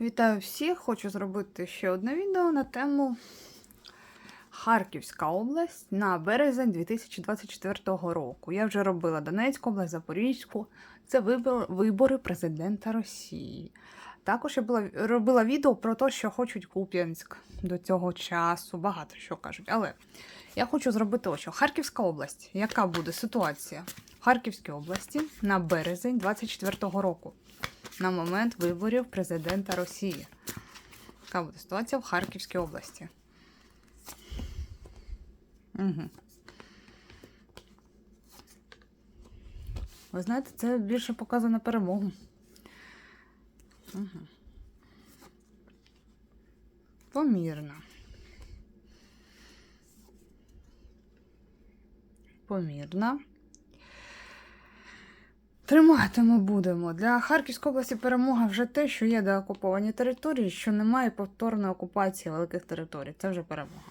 Вітаю всіх! Хочу зробити ще одне відео на тему Харківська область на березень 2024 року. Я вже робила Донецьку область, Запорізьку. Це вибори президента Росії. Також я була, робила відео про те, що хочуть Куп'янськ до цього часу. Багато що кажуть. Але я хочу зробити ось що. Харківська область. Яка буде ситуація в Харківській області на березень 2024 року? На момент виборів президента Росії. Яка буде ситуація в Харківській області? Угу. Ви знаєте, це більше показує на перемогу. Угу. Помірно. Помірно. Тримати ми будемо. Для Харківської області перемога вже те, що є деокуповані території, що немає повторної окупації великих територій. Це вже перемога.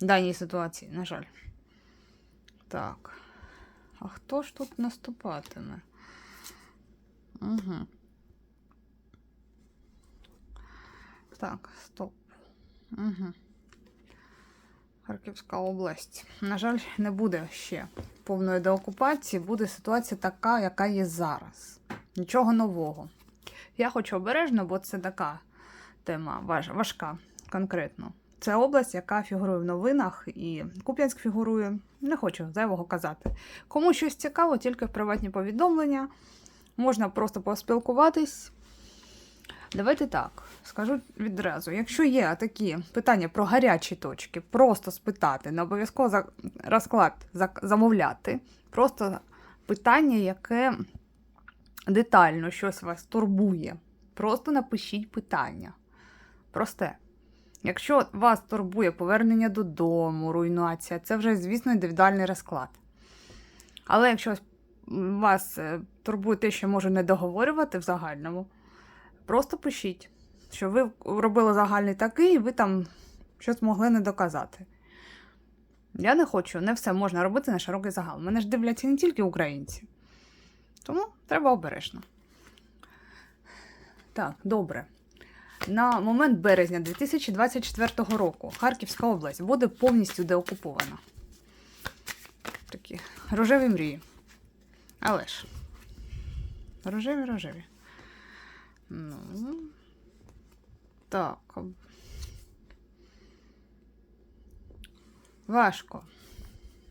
В даній ситуації, на жаль. Так. А хто ж тут наступатиме? Угу. Так, стоп. Угу. Харківська область. На жаль, не буде ще повної деокупації, буде ситуація така, яка є зараз. Нічого нового. Я хочу обережно, бо це така тема важ, важка конкретно. Це область, яка фігурує в новинах, і Куп'янськ фігурує. Не хочу зайвого казати. Кому щось цікаво, тільки в приватні повідомлення. Можна просто поспілкуватись. Давайте так, скажу відразу. Якщо є такі питання про гарячі точки, просто спитати, не обов'язково розклад замовляти. Просто питання, яке детально щось вас турбує. Просто напишіть питання. Просте. Якщо вас турбує повернення додому, руйнація, це вже, звісно, індивідуальний розклад. Але якщо вас е, турбує те, що можу не договорювати в загальному, Просто пишіть, що ви робили загальний такий, і ви там щось могли не доказати. Я не хочу, не все можна робити на широкий загал. Мене ж дивляться не тільки українці. Тому треба обережно. Так, добре. На момент березня 2024 року Харківська область буде повністю деокупована. Такі рожеві мрії. Але ж. Рожеві, рожеві. Ну. Так. Важко.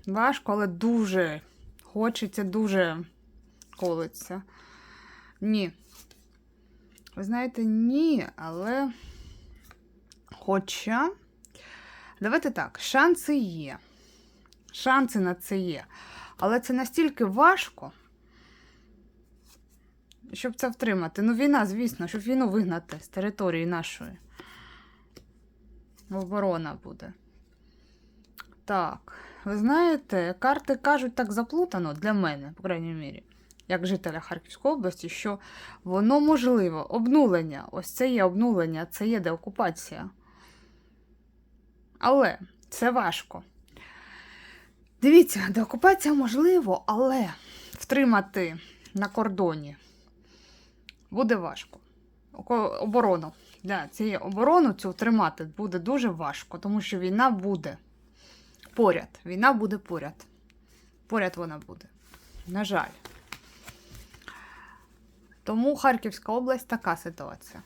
Важко, але дуже. Хочеться, дуже колиться. Ні. Ви знаєте, ні, але. Хоча. Давайте так, шанси є. Шанси на це є. Але це настільки важко щоб це втримати. Ну, війна, звісно, щоб війну вигнати з території нашої. Оборона буде. Так, ви знаєте, карти кажуть так заплутано для мене, по крайній мірі, як жителя Харківської області, що воно можливо. Обнулення. Ось це є обнулення, це є деокупація. Але це важко. Дивіться, деокупація можливо, але втримати на кордоні буде важко. Оборону. Для цієї оборони цю тримати буде дуже важко, тому що війна буде поряд. Війна буде поряд. Поряд вона буде. На жаль. Тому Харківська область така ситуація.